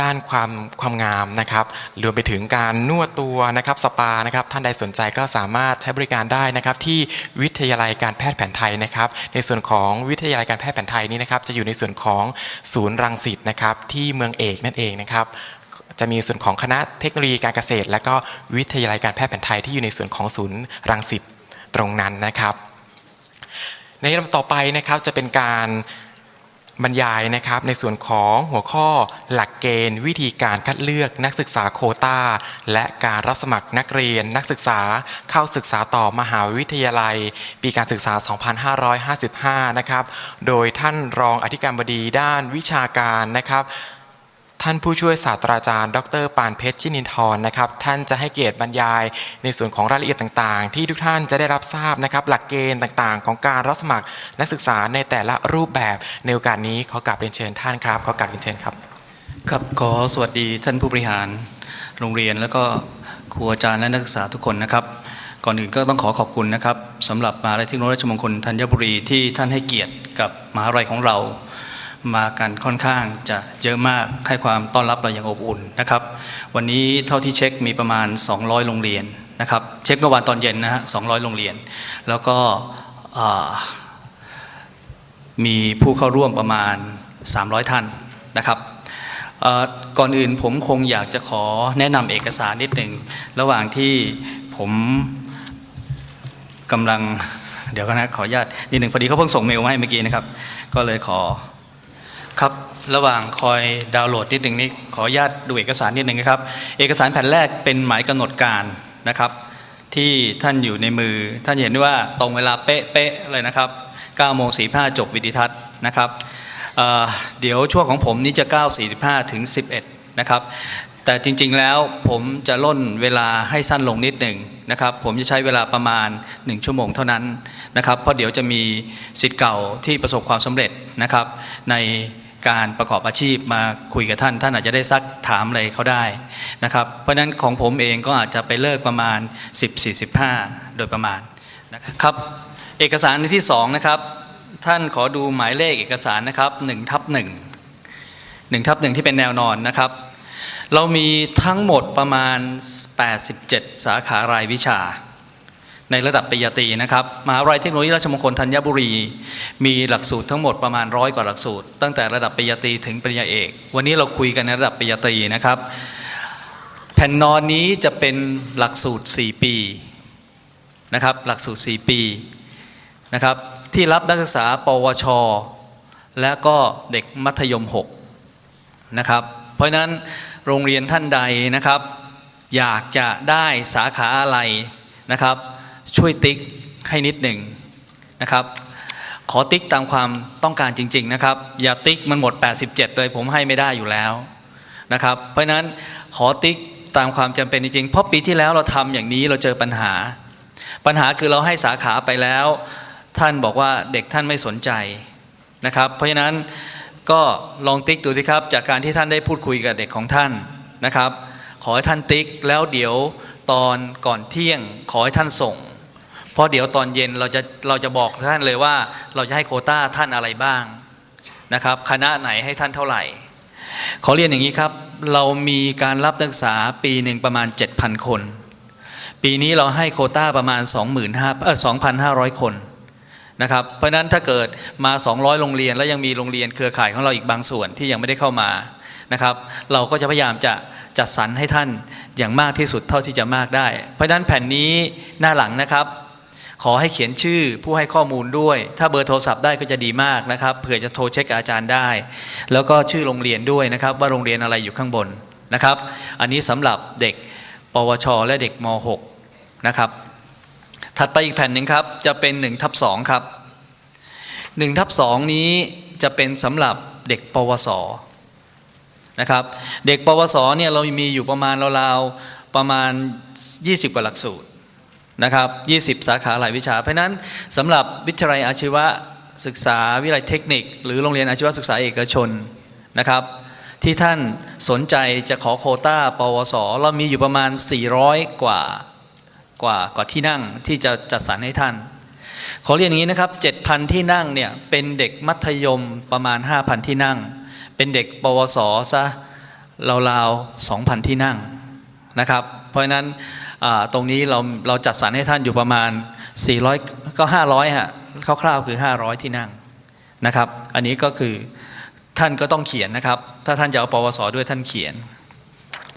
ด้านความความงามนะครับรวมไปถึงการนวดตัวนะครับสปานะครับท่านใดสนใจก็สามารถใช้บริการได้นะครับที่วิทยาลัยการแพทย์แผนไทยนะครับ ในส่วนของวิทยาลัยการแพทย์แผนไทยนี้นะครับจะอยู่ในส่วนของศูนย์รังสิตนะครับที่เมืองเอกนั่นเองนะครับจะมีส่วนของคณะเทคโนโลยีการเกษตร และก็วิทยาลัยการแพทย์แผนไทยที่อยู่ในส่วนของศูนย์รังสิตตรงนั้นนะครับ ในลำต่อไปนะครับจะเป็นการ บรรยายนะครับในส่วนของหัวข้อหลักเกณฑ์ วิธีการคัดเลือกนักศึกษาโคตาและการรับสมัครนักเรียนนักศึกษาเข้าศึกษาต่อมหาวิทยาลัย ปีการศึกษา 2555 นะครับ โดยท่านรองอธิการบดีด้านวิชาการนะครับ ท่านผู้ช่วยศาสตราจารย์ ดรปานเพชรชินินทร์นะครับท่านจะให้เกียรติบรรยายในส่วนของรายละเอียดต่างๆ ที่ทุกท่านจะได้รับทราบนะครับหลักเกณฑ์ต่างๆ ของการรับสมัครนักศึกษาในแต่ละรูปแบบในโอกาสนี้ขอกราบเรียนเชิญท่านครับขอกราบเรียนเชิญครับครับขอสวัสดีท่านผู้บริหารโรงเรียนแล้วก็ครูอาจารย์และนักศึกษาทุกคนนะครับ ก่อนอื่นก็ต้องขอขอบคุณนะครับสำหรับมหาวิทยาลัยเทคโนโลยีราชมงคลธัญบุรีที่ท่านให้เกียรติกับมหาวิทยาลัยของเรา มากันค่อนข้างจะเยอะมากให้ความต้อนรับเราอย่างอบอุ่นนะครับ วันนี้เท่าที่เช็คมีประมาณ 200 โรงเรียนนะครับ เช็คเมื่อวานตอนเย็นนะฮะ200 โรงเรียน แล้วก็มีผู้เข้าร่วมประมาณ 300 ท่านนะครับก่อนอื่นผมคงอยากจะขอแนะนำเอกสารนิดหนึ่งระหว่างที่ผมกำลังเดี๋ยวกันนะขออนุญาตนิดหนึ่งพอดีเขาเพิ่งส่งเมลมาให้เมื่อกี้นะครับ ก็เลยขอ ครับระหว่างคอยดาวน์โหลดนิดหนึ่งนี่ขออนุญาตดูเอกสารนิดหนึ่งนะครับ เอกสารแผ่นแรกเป็นหมายกำหนดการนะครับ ที่ท่านอยู่ในมือท่านเห็นด้ว่าตรงเวลาเป๊ะๆเลยนะครับ9โมง45จบวิดิทัศน์นะครับเเดี๋ยวช่วงของผมนี่จะ 9 45ถึง11นะครับแต่จริงๆแล้วผมจะล่นเวลาให้สั้นลงนิดหนึ่งนะครับ ผมจะใช้เวลาประมาณ 1 ชั่วโมงเท่านั้นนะครับ เพราะเดี๋ยวจะมีสิทธิ์เก่าที่ประสบความสำเร็จนะครับใน การประกอบอาชีพมาคุยกับท่าน ท่านอาจจะได้ซักถามอะไรเขาได้นะครับเพราะฉะนั้นของผมเองก็อาจจะไปเลิกประมาณ 10-45 โดยประมาณนะครับเอกสารในที่สองนะครับท่านขอดูหมายเลขเอกสารนะครับ1ทับ1 1ทับ1ที่เป็นแนวนอนนะครับ เรามีทั้งหมดประมาณ 87 สาขารายวิชา ในระดับปริญญาตรีนะครับมหาวิทยาลัยเทคโนโลยีราชมงคลธัญบุรี มีหลักสูตรทั้งหมดประมาณร้อยกว่าหลักสูตร ตั้งแต่ระดับปริญญาตรีถึงปริญญาเอก วันนี้เราคุยกันในระดับปริญญาตรีนะครับ แผ่นนอนนี้จะเป็นหลักสูตร 4 ปีนะครับหลักสูตร 4 ปีนะครับที่รับนักศึกษา ปวช และก็เด็กมัธยม 6 นะครับ เพราะฉะนั้นโรงเรียนท่านใดนะครับ อยากจะได้สาขาอะไรนะครับ ช่วยติ๊กให้นิดหนึ่งนะครับ ขอติ๊กตามความต้องการจริง ๆนะครับ อย่าติ๊กมันหมด 87 เลยผมให้ไม่ได้อยู่แล้วนะครับ เพราะฉะนั้นขอติ๊กตามความจำเป็นจริงๆเพราะปีที่แล้วเราทำอย่างนี้เราเจอปัญหา ปัญหาคือเราให้สาขาไปแล้ว ท่านบอกว่าเด็กท่านไม่สนใจนะครับ เพราะฉะนั้นก็ลองติ๊กดูสิครับ จากการที่ท่านได้พูดคุยกับเด็กของท่านนะครับ ขอให้ท่านติ๊กแล้วเดี๋ยวตอนก่อนเที่ยงขอให้ท่านส่ง เพราะเดี๋ยวตอนเย็นเราจะเราจะบอกท่านเลยว่า เราจะให้โคต้าท่านอะไรบ้างนะครับ คณะไหนให้ท่านเท่าไหร่ ขอเรียนอย่างนี้ครับ เรามีการรับนักศึกษาปีหนึ่งประมาณ 7,000 คน ปีนี้เราให้โคต้าประมาณ 25,000เออ2,500 คนนะครับเพราะนั้นถ้าเกิดมา 200 โรงเรียน แล้วยังมีโรงเรียนเครือข่ายของเราอีกบางส่วนที่ยังไม่ได้เข้ามานะครับ เราก็จะพยายามจะจัดสรรให้ท่านอย่างมากที่สุดเท่าที่จะมากได้ เพราะนั้นแผ่นนี้หน้าหลังนะครับ ขอให้เขียนชื่อผู้ให้ข้อมูลด้วย ถ้าเบอร์โทรศัพท์ได้ก็จะดีมากนะครับเผื่อจะโทรเช็คอาจารย์ได้ แล้วก็ชื่อโรงเรียนด้วยนะครับ ว่าโรงเรียนอะไรอยู่ข้างบนนะครับ อันนี้สำหรับเด็กปวช และเด็กม .6 นะครับ ถัดไปอีกแผ่นหนึ่งครับ จะเป็น1ทับ2ครับ1ทับ2นี้จะเป็นสำหรับเด็กปวสนะครับ เด็กปวสเนี่ยเรามีอยู่ประมาณราวๆประมาณ 20 กว่าหลักสูตร นะครับ20 สาขาหลายวิชา เพราะนั้นสำหรับวิทยาลัยอาชีวศึกษาวิทยาลัยเทคนิค หรือโรงเรียนอาชีวศึกษาเอกชนนะครับ ที่ท่านสนใจจะขอโคต้า ปวส เรามีอยู่ประมาณ 400 กว่ากว่ากว่าที่นั่งที่จะจัดสรรให้ท่าน ขอเรียนอย่างนี้นะครับ 7,000 ที่นั่งเนี่ยเป็นเด็กมัธยมประมาณ 5,000 ที่นั่ง เป็นเด็กปวสซะราวๆ2,000 ที่นั่งนะครับ เพราะฉะนั้น ตรงนี้เราเราจัดสรรให้ท่านอยู่ประมาณ 400 ก็ 500ฮะคร่าวๆคือ 500 ที่นั่งนะครับ อันนี้ก็คือท่านก็ต้องเขียนนะครับ ถ้าท่านจะเอาปวสด้วยท่านเขียน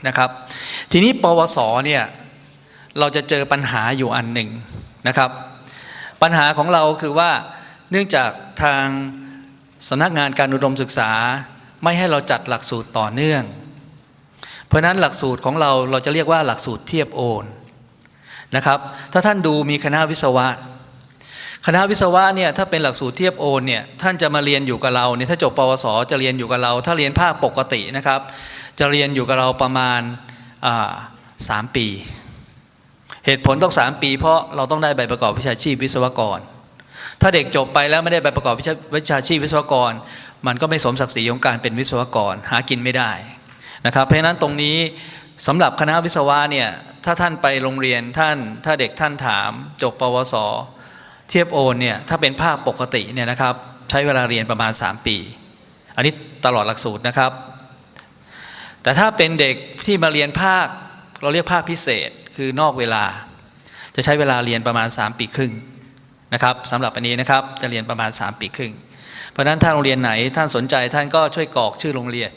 นะครับ ทีนี้ปวสเนี่ยเราจะเจอปัญหาอยู่อันหนึ่งนะครับ ปัญหาของเราคือว่าเนื่องจากทางสำนักงานการอุดมศึกษาไม่ให้เราจัดหลักสูตรต่อเนื่อง เพราะนั้นหลักสูตรของเราเราจะเรียกว่าหลักสูตรเทียบโอนนะครับถ้าท่านดูมีคณะวิศวะ คณะวิศวะเนี่ยถ้าเป็นหลักสูตรเทียบโอนเนี่ยท่านจะมาเรียนอยู่กับเราเนี่ยถ้าจบปวสจะเรียนอยู่กับเรา ถ้าเรียนภาคปกตินะครับ จะเรียนอยู่กับเราประมาณสามปี เหตุผลต้องสามปี เพราะเราต้องได้ใบประกอบวิชาชีพวิศวกร ถ้าเด็กจบไปแล้วไม่ได้ใบประกอบวิชาวิชาชีพวิศวกร มันก็ไม่สมศักดิ์ศรีของการเป็นวิศวกร หากินไม่ได้ นะครับ เพราะนั้นตรงนี้สำหรับคณะวิศวะเนี่ยถ้าท่านไปโรงเรียนท่านถ้าเด็กท่านถามจบปวส เทียบโอนเนี่ยถ้าเป็นภาคปกติเนี่ยนะครับใช้เวลาเรียนประมาณ 3 ปี อันนี้ตลอดหลักสูตรนะครับ แต่ถ้าเป็นเด็กที่มาเรียนภาคเราเรียกภาคพิเศษคือนอกเวลา จะใช้เวลาเรียนประมาณ 3 ปีครึ่งนะครับสำหรับอันนี้นะครับจะเรียนประมาณ 3 ปีครึ่ง เพราะฉะนั้นถ้าโรงเรียนไหนท่านสนใจท่านก็ช่วยกรอกชื่อโรงเรียน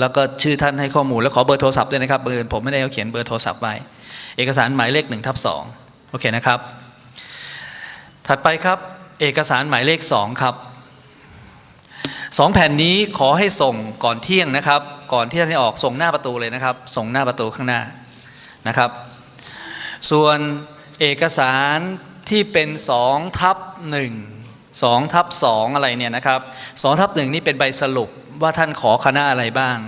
แล้วก็ชื่อท่านให้ข้อมูลแล้วขอเบอร์โทรศัพท์ด้วยนะครับเบอร์ผมไม่ได้เอาเขียนเบอร์โทรศัพท์ไว้ เอกสารหมายเลขหนึ่งทับสองโอเคนะครับ ถัดไปครับเอกสารหมายเลขสองครับสองแผ่นนี้ขอให้ส่งก่อนเที่ยงนะครับ ก่อนที่ท่านจะออกส่งหน้าประตูเลยนะครับ ส่งหน้าประตูข้างหน้านะครับ ส่วนเอกสารที่เป็น2ทับ1 2ทับ2อะไรเนี่ยนะครับ2ทับ1นี่เป็นใบสรุป ว่าท่านขอคณะอะไรบ้าง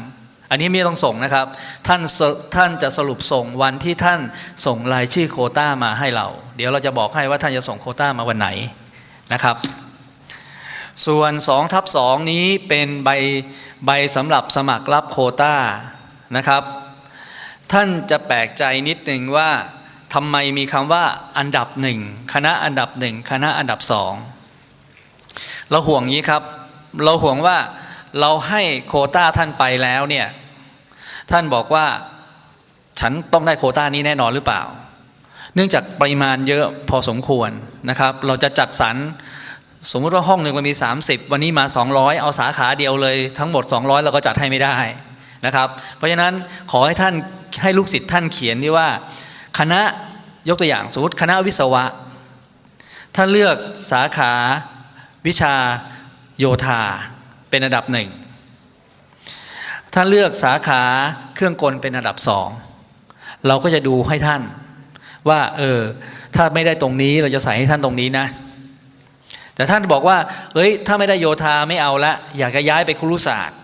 อันนี้ไม่ต้องส่งนะครับ ท่านท่านจะสรุปส่งวันที่ท่านส่งรายชื่อโคต้ามาให้เรา เดี๋ยวเราจะบอกให้ว่าท่านจะส่งโคต้ามาวันไหนนะครับ ส่วน2ทับ2นี้เป็นใบใบสำหรับสมัครรับโคต้านะครับ ท่านจะแปลกใจนิดหนึ่งว่าทำไมมีคำว่าอันดับหนึ่งคณะอันดับหนึ่งคณะอันดับสองเราห่วงงี้ครับ เราห่วงว่า เราให้โคต้าท่านไปแล้วเนี่ยท่านบอกว่าฉันต้องได้โคต้านี้แน่นอนหรือเปล่า เนื่องจากปริมาณเยอะพอสมควรนะครับ เราจะจัดสรรสมมติว่าห้องหนึ่งมันมี 30 วันนี้มา 200 เอาสาขาเดียวเลยทั้งหมด 200 เราก็จัดให้ไม่ได้นะครับ เพราะฉะนั้นขอให้ท่านให้ลูกศิษย์ท่านเขียนที่ว่า คณะยกตัวอย่างสมมติคณะวิศวะถ้าเลือกสาขาวิชาโยธา เป็นอันดับหนึ่ง ถ้าเลือกสาขาเครื่องกลเป็นอันดับสองเราก็จะดูให้ท่านว่าเออถ้าไม่ได้ตรงนี้เราจะใส่ให้ท่านตรงนี้นะ แต่ท่านบอกว่าเอ้ยถ้าไม่ได้โยธาไม่เอาละอยากจะย้ายไปครุศาสตร์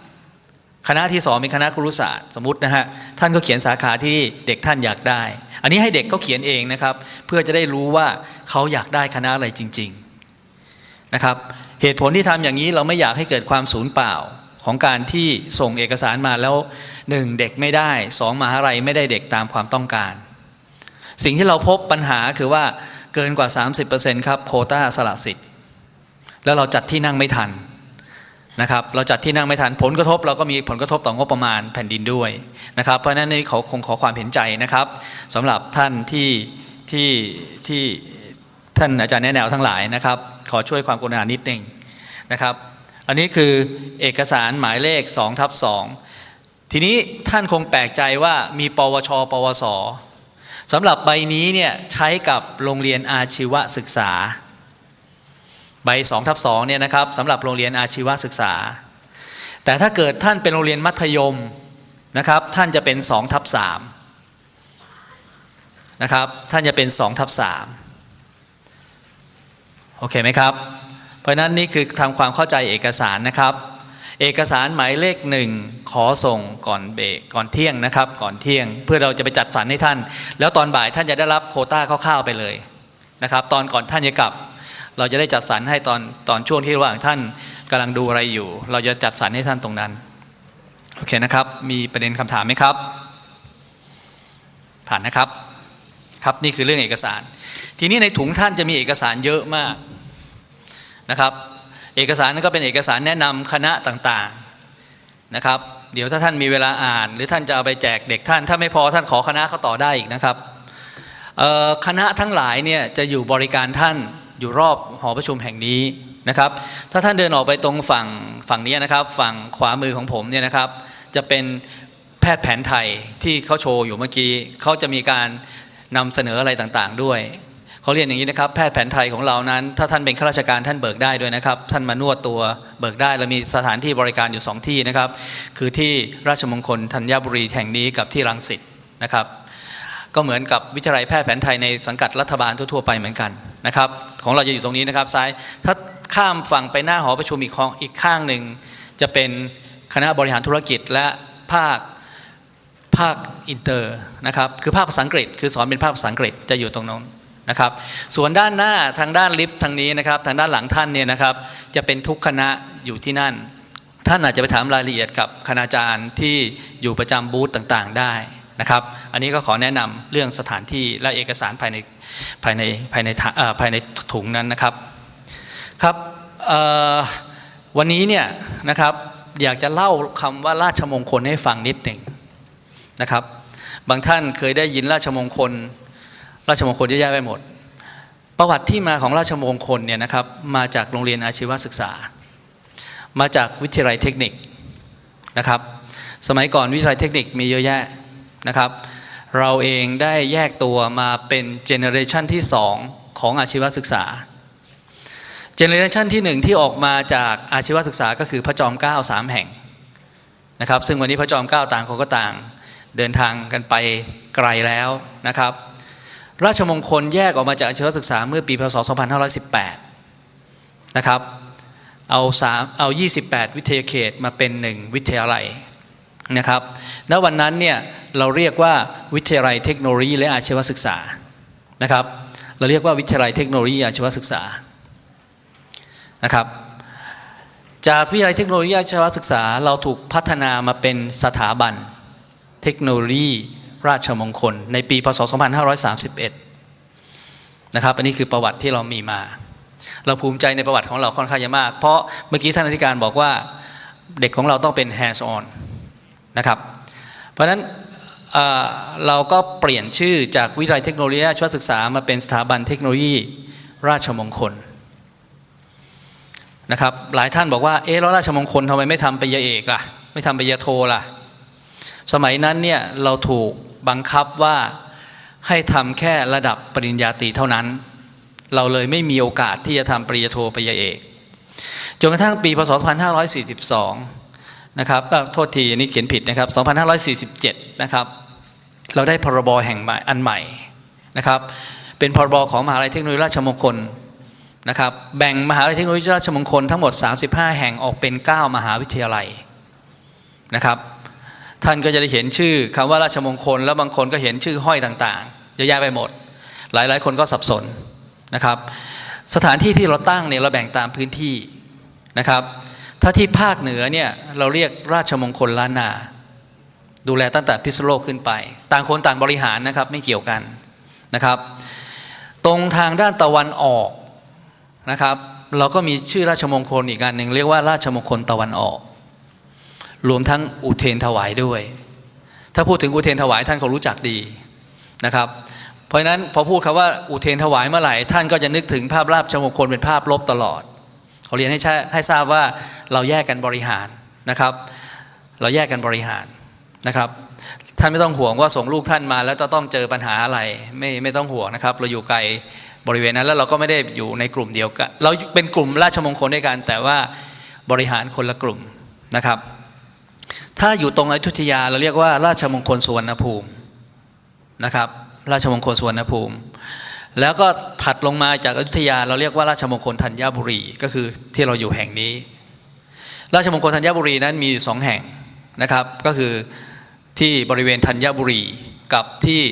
คณะที่สองเป็นคณะครุศาสตร์สมมตินะฮะท่านก็เขียนสาขาที่เด็กท่านอยากได้ อันนี้ให้เด็กเขาเขียนเองนะครับ เพื่อจะได้รู้ว่าเขาอยากได้คณะอะไรจริง ๆ นะครับ เหตุผลที่ทำอย่างนี้เราไม่อยากให้เกิดความสูญเปล่าของการที่ส่งเอกสารมาแล้วหนึ่งเด็กไม่ได้สองมหาลัยไม่ได้เด็กตามความต้องการ สิ่งที่เราพบปัญหาคือว่าเกินกว่า 30%ครับโควต้าสละสิทธิ์แล้วเราจัดที่นั่งไม่ทันนะครับ เราจัดที่นั่งไม่ทันผลกระทบ เราก็มีผลกระทบต่องบประมาณแผ่นดินด้วยนะครับ เพราะฉะนั้นนี่เขาคงขอความเห็นใจนะครับสำหรับท่านที่ที่ที่ ท่านอาจารย์แนะแนวทั้งหลายนะครับ ขอช่วยความกรุณานิดหนึ่งนะครับ อันนี้คือเอกสารหมายเลข2ทับ2ทีนี้ท่านคงแปลกใจว่ามีปวช ปวสสำหรับใบนี้เนี่ยใช้กับโรงเรียนอาชีวศึกษา ใบ2ทับ2เนี่ยนะครับสำหรับโรงเรียนอาชีวศึกษา แต่ถ้าเกิดท่านเป็นโรงเรียนมัธยมนะครับ ท่านจะเป็น2ทับ3นะครับ ท่านจะเป็น2ทับ3 อเคไหมครับ เพราะฉะนั้นนี่คือทำความเข้าใจเอกสารนะครับ เอกสารหมายเลขหนึ่งขอส่งก่อนเบรกก่อนเที่ยงนะครับ ก่อนเที่ยง เพื่อเราจะไปจัดสรรให้ท่าน แล้วตอนบ่ายท่านจะได้รับโคต้าคร่าวๆไปเลยนะครับ ตอนก่อนท่านจะกลับ เราจะได้จัดสรรให้ตอนตอนช่วงที่ระหว่างท่านกำลังดูอะไรอยู่ เราจะจัดสรรให้ท่านตรงนั้นโอเคนะครับ มีประเด็นคำถามไหมครับ ผ่านนะครับครับนี่คือเรื่องเอกสาร ทีนี้ในถุงท่านจะมีเอกสารเยอะมาก นะครับ เอกสารนั้นก็เป็นเอกสารแนะนำคณะต่างๆนะครับ เดี๋ยวถ้าท่านมีเวลาอ่าน หรือท่านจะเอาไปแจกเด็กท่าน ถ้าไม่พอท่านขอคณะเขาต่อได้อีกนะครับคณะทั้งหลายเนี่ยจะอยู่บริการท่านอยู่รอบหอประชุมแห่งนี้นะครับ ถ้าท่านเดินออกไปตรงฝั่งฝั่งนี้นะครับ ฝั่งขวามือของผมเนี่ยนะครับ จะเป็นแพทย์แผนไทยที่เขาโชว์อยู่เมื่อกี้เขาจะมีการนำเสนออะไรต่างๆด้วย เขาเรียนอย่างนี้นะครับ แพทย์แผนไทยของเรานั้น ถ้าท่านเป็นข้าราชการท่านเบิกได้ด้วยนะครับ ท่านมานวดตัวเบิกได้เรามีสถานที่บริการอยู่สองที่นะครับ คือที่ราชมงคลธัญบุรีแห่งนี้กับที่รังสิตนะครับก็เหมือนกับวิทยาลัยแพทย์แผนไทยในสังกัดรัฐบาลทั่วๆไปเหมือนกันนะครับ ของเราจะอยู่ตรงนี้นะครับซ้ายถ้าข้ามฝั่งไปหน้าหอประชุมอีกของอีกข้างหนึ่ง จะเป็นคณะบริหารธุรกิจและภาคภาคอินเตอร์นะครับคือภาคภาษาอังกฤษ คือสอนเป็นภาคภาษาอังกฤษจะอยู่ตรงนั้น นะครับ ส่วนด้านหน้าทางด้านลิฟต์ทางนี้นะครับ ทางด้านหลังท่านเนี่ยนะครับ จะเป็นทุกคณะอยู่ที่นั่น ท่านอาจจะไปถามรายละเอียดกับคณาจารย์ที่อยู่ประจำบูธต่างๆได้นะครับ อันนี้ก็ขอแนะนำเรื่องสถานที่และเอกสารภายในภายในภายในภายในถุงนั้นนะครับครับวันนี้เนี่ยนะครับอยากจะเล่าคำว่าราชมงคลให้ฟังนิดหนึ่งนะครับ บางท่านเคยได้ยินราชมงคล ราชมงคลเยอะแยะไปหมด ประวัติที่มาของราชมงคลเนี่ยนะครับมาจากโรงเรียนอาชีวศึกษา มาจากวิทยาลัยเทคนิคนะครับ สมัยก่อนวิทยาลัยเทคนิคมีเยอะแยะนะครับ เราเองได้แยกตัวมาเป็นเจเนอเรชันที่ 2 ของอาชีวศึกษาเจเนอเรชันที่หนึ่งที่ออกมาจากอาชีวศึกษาก็คือพระจอมเกล้าสามแห่งนะครับ ซึ่งวันนี้พระจอมเกล้าต่างคนก็ต่าง เดินทางกันไปไกลแล้วนะครับ ราชมงคลแยกออกมาจากอาชีวศึกษาเมื่อปีพศ 2518 นะครับ เอาสามเอา 28 วิทยาเขตมาเป็นหนึ่งวิทยาลัยนะครับ ณ วันนั้นเนี่ยเราเรียกว่าวิทยาลัยเทคโนโลยีและอาชีวศึกษา นะครับ เราเรียกว่าวิทยาลัยเทคโนโลยีอาชีวศึกษา นะครับ จากวิทยาลัยเทคโนโลยีอาชีวศึกษา เราถูกพัฒนามาเป็นสถาบันเทคโนโลยี ราชมงคล ในปีพศ 2531 นะครับ อันนี้คือประวัติที่เรามีมา เราภูมิใจในประวัติของเราค่อนข้างจะมาก เพราะเมื่อกี้ท่านอธิการบอกว่าเด็กของเราต้องเป็น hands on นะครับ เพราะฉะนั้นเเราก็เปลี่ยนชื่อจากวิทยาลัยเทคโนโลยีราชศึกษามาเป็นสถาบันเทคโนโลยีราชมงคลนะครับหลายท่านบอกว่าเอ๊ะแล้วราชมงคลทำไมไม่ทำปริญญาเอกล่ะ ไม่ทำปริญญาโทล่ะ สมัยนั้นเนี่ยเราถูกบังคับว่าให้ทำแค่ระดับปริญญาตรีเท่านั้น เราเลยไม่มีโอกาสที่จะทำปริญญาโทปริญญาเอกจนกระทั่งปีพศ 2542 นะครับโทษทีนี้เขียนผิดนะครับ 2547 นะครับ เราได้พรบแห่งใหม่อันใหม่นะครับ เป็นพรบของมหาวิทยาลัยเทคโนโลยีราชมงคลนะครับ แบ่งมหาวิทยาลัยเทคโนโลยีราชมงคลทั้งหมด 35 แห่งออกเป็น 9 มหาวิทยาลัยนะครับ ท่านก็จะได้เห็นชื่อคำว่าราชมงคล แล้วบางคนก็เห็นชื่อห้อยต่างๆเยอะแยะไปหมด หลายๆ คนก็สับสนนะครับ สถานที่ที่เราตั้งเนี่ยเราแบ่งตามพื้นที่นะครับ ถ้าที่ภาคเหนือเนี่ยเราเรียกราชมงคลล้านนา ดูแลตั้งแต่พิษณุโลกขึ้นไป ต่างคนต่างบริหารนะครับไม่เกี่ยวกันนะครับ ตรงทางด้านตะวันออกนะครับ เราก็มีชื่อราชมงคลอีกการหนึ่งเรียกว่าราชมงคลตะวันออก รวมทั้งอุเทนถวายด้วย ถ้าพูดถึงอุเทนถวายท่านคงรู้จักดีนะครับ เพราะฉะนั้นพอพูดคำว่าอุเทนถวายเมื่อไหร่ท่านก็จะนึกถึงภาพราบชมงคลเป็นภาพลบตลอดเขาเรียนให้ใช่ให้ทราบว่าเราแยกกันบริหารนะครับ เราแยกกันบริหารนะครับท่านไม่ต้องห่วงว่าส่งลูกท่านมาแล้วจะต้องเจอปัญหาอะไรไม่ไม่ต้องห่วงนะครับ เราอยู่ไกลบริเวณนั้นแล้วเราก็ไม่ได้อยู่ในกลุ่มเดียวกัน เราเป็นกลุ่มราชมงคลด้วยกันแต่ว่าบริหารคนละกลุ่มนะครับ ถ้าอยู่ตรงอยุธยาเราเรียกว่าราชมงคลสุวรรณภูมินะครับ ราชมงคลสุวรรณภูมิ แล้วก็ถัดลงมาจากอยุธยา เราเรียกว่าราชมงคลธัญบุรีก็คือที่เราอยู่แห่งนี้ ราชมงคลธัญบุรีนั้นมีอยู่สองแห่งนะครับ ก็คือที่บริเวณธัญบุรีกับที่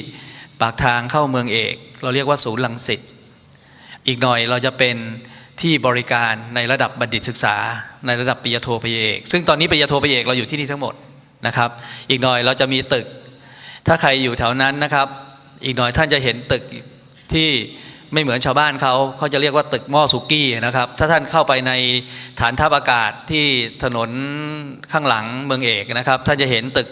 ปากทางเข้าเมืองเอก เราเรียกว่าศูนย์ลังสิตอีกหน่อยเราจะเป็น ที่บริการในระดับบัณฑิตศึกษา ในระดับปริญญาโทปริญญาเอกซึ่งตอนนี้ปริญญาโทปริญญาเอกเราอยู่ที่นี่ทั้งหมดนะครับ อีกหน่อยเราจะมีตึก ถ้าใครอยู่แถวนั้นนะครับ อีกหน่อยท่านจะเห็นตึกที่ไม่เหมือนชาวบ้านเขาเขาจะเรียกว่าตึกหม้อสุกี้นะครับ ถ้าท่านเข้าไปในฐานทัพอากาศที่ถนนข้างหลังเมืองเอกนะครับ ท่านจะเห็นตึก